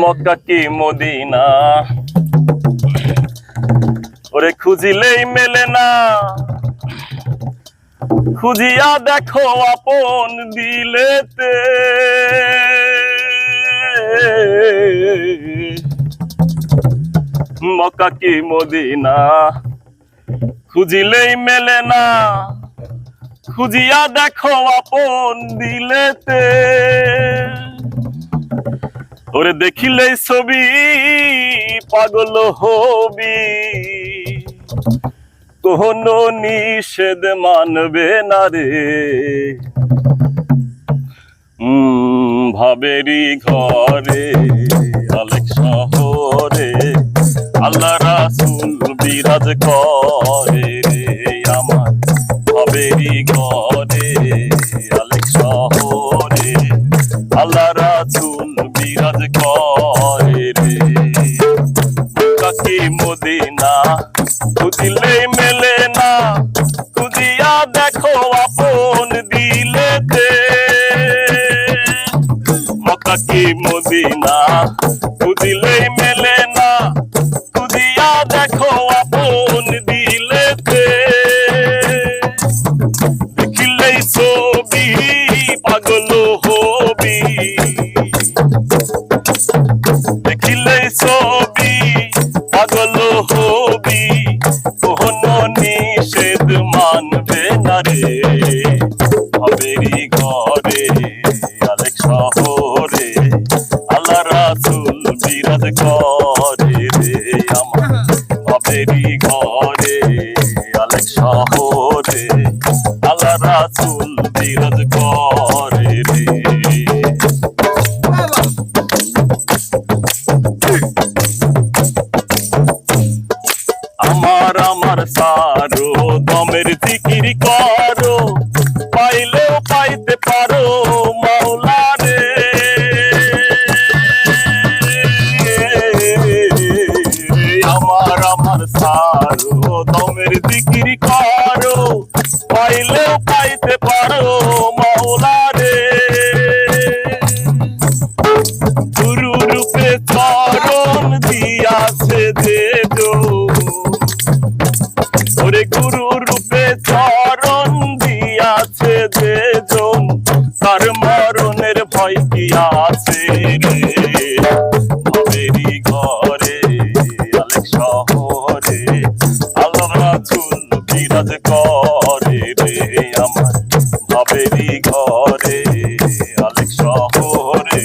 মক্কা কি মদিনা? ওরে খুঁজিলেই মেলে না। খুঁজিয়া দেখো আপন দিলেতে। মক্কা কি মদিনা? খুঁজিলেই মেলে না। খুঁজিয়া দেখো আপন দিলেতে। ওরে দেখিলেই ছবি, পাগল হবি। কোনো নিষেধ মানবে না রে। ভাবেরি ঘরে আলেক শহরে আল্লাহ রাসুল বিরাজ করে আমার। ভাবেরি ঘরে আলেক শহরে আল্লাহ রাসুল মদিনা খুঁজিলে মেলে না। খুঁজিয়া দেখো আপন দিলেতে। মকাকি মদিনা? খুঁজিলে মেলে রে হবেরি ঘরে, আলেক শহরে, আল্লাহ রাসুল বিরাজ করে রে আমার। হবেরি ঘরে, আলেক শহরে, আল্লাহ রাসুল বিরাজ করে রে। আমার আমার সারো দমের করো পাইতে পারো মাওলা রে আমার আমার সারো দমের জিকির করো, পাইলেও পাইতে পারো গুরু রূপে চরণ দিয়াছে যে আমার ঘরে, আলেক শহরে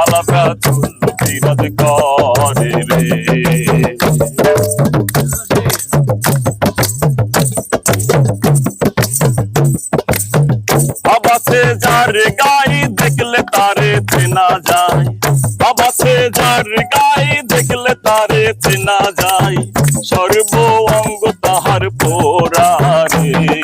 আল্লাহ রাসূল বিরাজ করে রে। বাবাসে যার গাই দেখলে তারে চেনা যায়, বাবাসে যার গাই দেখলে তারে চেনা যায়, সর্ব অঙ্গ তাহার পোড়ারে ভাবেরি